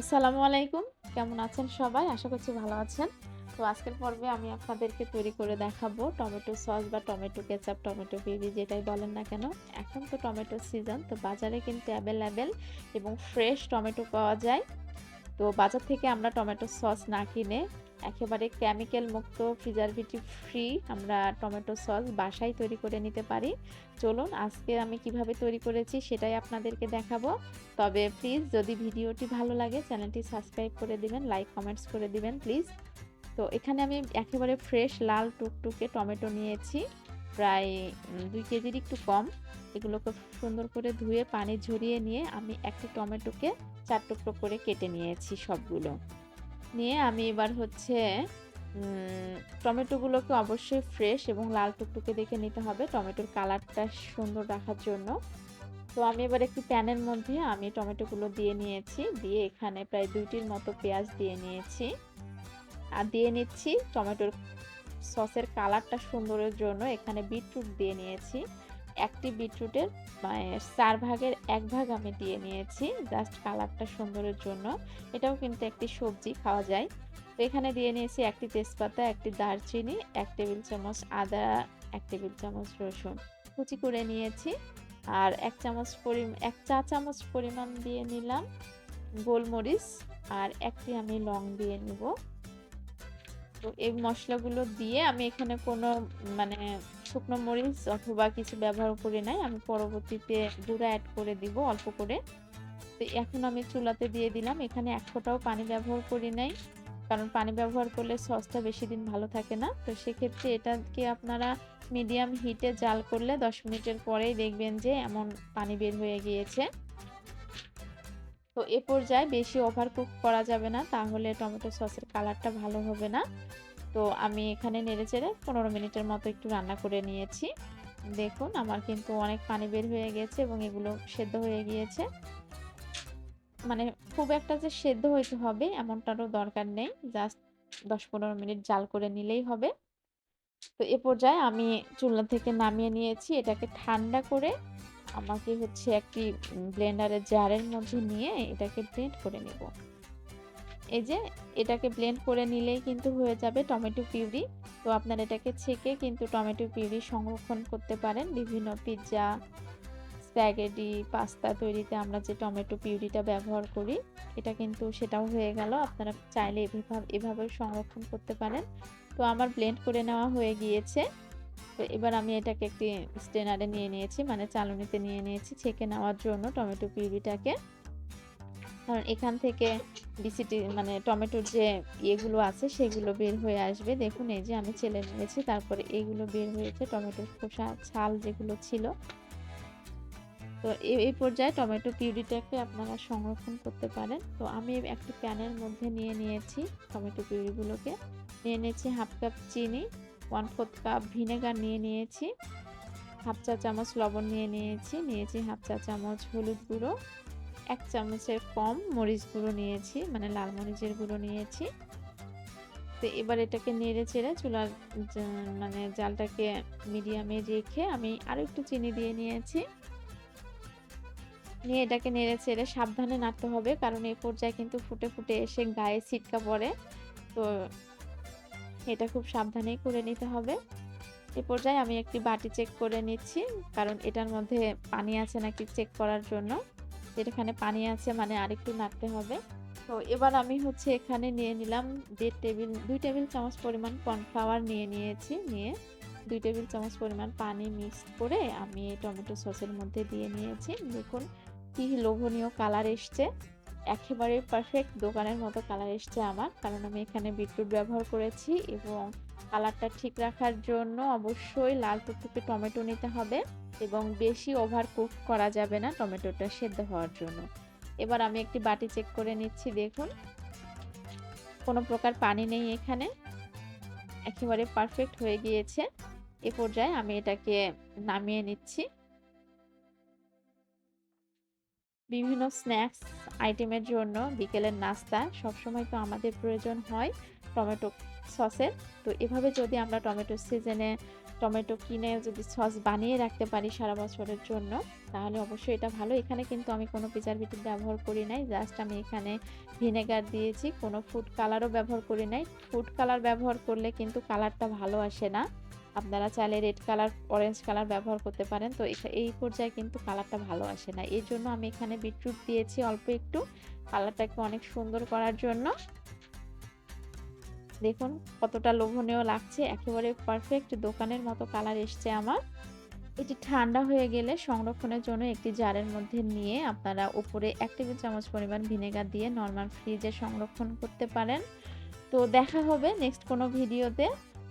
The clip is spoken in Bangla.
আসসালামু আলাইকুম। কেমন আছেন সবাই? আশা করছি ভালো আছেন। তো আজকের পর্বে আমি আপনাদেরকে তৈরি করে দেখাবো টমেটো সস বা টমেটো কেচাপ, টমেটো পিবি যেটাই বলেন না কেন। এখন তো টমেটো সিজন। তো বাজারে কিন্তু অ্যাভেলেবেল এবং ফ্রেশ টমেটো পাওয়া যায়। তো বাজার থেকে আমরা টমেটো সস না কিনে একেবারে কেমিক্যাল মুক্ত প্রিজারভেটিভ ফ্রি আমরা টমেটো সস বাসায় তৈরি করে নিতে পারি। চলুন আজকে আমি কীভাবে তৈরি করেছি সেটাই আপনাদেরকে দেখাবো। তবে প্লিজ যদি ভিডিওটি ভালো লাগে চ্যানেলটি সাবস্ক্রাইব করে দিবেন, লাইক কমেন্টস করে দিবেন প্লিজ। তো এখানে আমি একেবারে ফ্রেশ লাল টুকটুকে টমেটো নিয়েছি। প্রায় দুই ২ কেজির একটু কম। এগুলোকে সুন্দর করে ধুয়ে পানি ঝরিয়ে নিয়ে আমি একটি টমেটোকে চার টুকরো করে কেটে নিয়েছি সবগুলো। নিয়ে আমি এবার হচ্ছে টমেটোগুলোকে অবশ্যই ফ্রেশ এবং লাল টুকটুকে দেখে নিতে হবে টমেটোর কালারটা সুন্দর রাখার জন্য। তো আমি এবার একটি প্যানের মধ্যে আমি টমেটোগুলো দিয়ে নিয়েছি। দিয়ে এখানে প্রায় ২ টির মতো পেঁয়াজ দিয়ে নিয়েছি। আর দিয়ে নিচ্ছি টমেটোর সসের কালারটা সুন্দরের জন্য এখানে বিটরুট দিয়ে নিয়েছি। একটি বিটরুটের মানে ৪ ভাগের ১ ভাগ আমি দিয়ে নিয়েছি জাস্ট কালারটা সুন্দরের জন্য। এটাও কিন্তু একটি সবজি খাওয়া যায়। তো এখানে দিয়ে নিয়েছি একটি তেজপাতা, একটি দারচিনি, ১ টেবিল চামচ আদা, ১ টেবিল চামচ রসুন কুচি করে নিয়েছি। আর ১ চামচ পরি ১ চা চামচ পরিমাণ দিয়ে নিলাম গোলমরিচ আর একটি আমি লং দিয়ে নিব। এই মশলাগুলো দিয়ে আমি এখানে কোনো মানে শুকনো মরিচ অথবা কিছু ব্যবহার করি নাই। আমি পরবর্তীতে গুঁড়া অ্যাড করে দিব অল্প করে। তো এখন আমি চুলাতে দিয়ে দিলাম। এখানে এক ফোঁটাও পানি ব্যবহার করি নাই। কারণ পানি ব্যবহার করলে সসটা বেশি দিন ভালো থাকে না। তো সেক্ষেত্রে এটাকে আপনারা মিডিয়াম হিটে জাল করলে ১০ মিনিটের পরেই দেখবেন যে এমন পানি বের হয়ে গিয়েছে। তো এ পর্যায়ে বেশি ওভার কুক করা যাবে না। তাহলে টমেটো সসের কালারটা ভালো হবে না। তো আমি এখানে নেড়েচেড়ে ১৫ মিনিটের মতো একটু রান্না করে নিয়েছি। দেখুন, আমার কিন্তু অনেক পানি বের হয়ে গেছে এবং এগুলো সেদ্ধ হয়ে গিয়েছে। মানে খুব একটা যে সেদ্ধ হইতে হবে এমনটারও দরকার নেই। জাস্ট দশ পনেরো মিনিট জাল করে নিলেই হবে। তো এ পর্যায়ে আমি চুলা থেকে নামিয়ে নিয়েছি। এটাকে ঠান্ডা করে আমাকে হচ্ছে একটি ব্লেন্ডারের জারের মধ্যে নিয়ে এটাকে ব্লেন্ড করে নেব এই যে এটাকে ব্লেন্ড করে নিলেই কিন্তু হয়ে যাবে টমেটো পিউরি। তো আপনারা এটাকে ছেঁকে কিন্তু টমেটো পিউরি সংরক্ষণ করতে পারেন। বিভিন্ন পিজ্জা, স্প্যাগেটি, পাস্তা তৈরিতে আমরা যে টমেটো পিউরিটা ব্যবহার করি, এটা কিন্তু সেটাও হয়ে গেল। আপনারা চাইলে এভাবে এভাবেও সংরক্ষণ করতে পারেন। তো আমার ব্লেন্ড করে নেওয়া হয়ে গিয়েছে। তো এবার আমি এটাকে একটি স্ট্রেনারে নিয়ে নিয়েছি মানে চালনিতে নিয়ে নিয়েছি ছেঁকে নেওয়ার জন্য টমেটো পিউরিটাকে। কারণ এখান থেকে বিসিটি মানে টমেটোর যে ইয়েগুলো আছে সেগুলো বের হয়ে আসবে। দেখুন এই যে আমি চেলে নিয়েছি। তারপরে এগুলো বের হয়েছে টমেটোর খোসা, ছাল যেগুলো ছিল। তো এই পর্যায়ে টমেটো পিউরিটাকে আপনারা সংরক্ষণ করতে পারেন। তো আমি একটি প্যানের মধ্যে নিয়ে নিয়েছি টমেটো পিউরিগুলোকে। নিয়ে নিয়েছি 1/2 কাপ চিনি, 1/4 কাপ ভিনেগার নিয়ে নিয়েছি, 1/2 চা চামচ লবণ নিয়ে নিয়েছি, নিয়েছি 1/2 চা চামচ হলুদ গুঁড়ো, এক চামচের কম মরিচ গুঁড়ো নিয়েছি মানে লাল মরিচের গুঁড়ো নিয়েছি। তো এবার এটাকে নেড়ে-চেড়ে চুলার মানে জালটাকে মিডিয়ামে রেখে আমি আরও একটু চিনি দিয়ে নিয়েছি। নিয়ে এটাকে নেড়ে-চেড়ে সাবধানে নাড়তে হবে। কারণ এই পর্যায়ে কিন্তু ফুটে, ফুটে এসে গায়ে ছিটকা পড়ে। তো এটা খুব সাবধানেই করে নিতে হবে। এ পর্যায়ে আমি একটি বাটি চেক করে নিচ্ছি। কারণ এটার মধ্যে পানি আছে নাকি চেক করার জন্য। যেখানে পানি আছে মানে আরেকটু নাড়তে হবে। তো এবার আমি হচ্ছে এখানে নিয়ে নিলাম দেড় টেবিল, দুই টেবিল চামচ পরিমাণ কর্নফ্লাওয়ার নিয়ে নিয়েছি। নিয়ে দুই টেবিল চামচ পরিমাণ পানি মিক্স করে আমি টমেটো সসের মধ্যে দিয়ে নিয়েছি। দেখুন কি লোভনীয় কালার এসছে। একেবারে পারফেক্ট দোকানের মতো কালার এসছে আমার। কারণ আমি এখানে বিটরুট ব্যবহার করেছি এবং কালারটা ঠিক রাখার জন্য অবশ্যই লাল টুকটুকে টমেটো নিতে হবে এবং বেশি ওভার কুক করা যাবে না টমেটোটা সেদ্ধ হওয়ার জন্য। এবার আমি একটি বাটি চেক করে নিচ্ছি, দেখুন। কোনো প্রকার পানি নেই এখানে। একেবারে পারফেক্ট হয়ে গিয়েছে। এ পর্যায়ে আমি এটাকে নামিয়ে নিচ্ছি। বিভিন্ন স্ন্যাক্স আইটেমের জন্য বিকেলের নাস্তা সবসময় তো আমাদের প্রয়োজন হয় টমেটো সসের। তো এভাবে যদি আমরা টমেটোর সিজনে টমেটো কিনে যদি সস বানিয়ে রাখতে পারি সারা বছরের জন্য, তাহলে অবশ্যই এটা ভালো। এখানে কিন্তু আমি কোনো প্রিজারভেটিভ ব্যবহার করি নাই জাস্ট আমি এখানে ভিনেগার দিয়েছি, কোনো ফুড কালারও ব্যবহার করি নাই। ফুড কালার ব্যবহার করলে কিন্তু কালারটা ভালো আসে না। আপনারা চাইলে রেড কালার অরেঞ্জ কালার ব্যবহার করতে পারেন। তো এই পর্যায়ে কিন্তু কালারটা ভালো আসে না। এই জন্য আমি এখানে বিটরুট দিয়েছি অল্প একটু। কালারটাকে অনেক সুন্দর করার জন্য। দেখুন, কতটা লোভনীয় লাগছে। একেবারে পারফেক্ট দোকানের মতো কালার এসছে আমার। এটি ঠান্ডা হয়ে গেলে সংরক্ষণের জন্য একটি জারের মধ্যে নিয়ে আপনারা উপরে এক টেবিল চামচ পরিমাণ ভিনেগার দিয়ে নর্মাল ফ্রিজে সংরক্ষণ করতে পারেন। তো দেখা হবে নেক্সট কোনো ভিডিওতে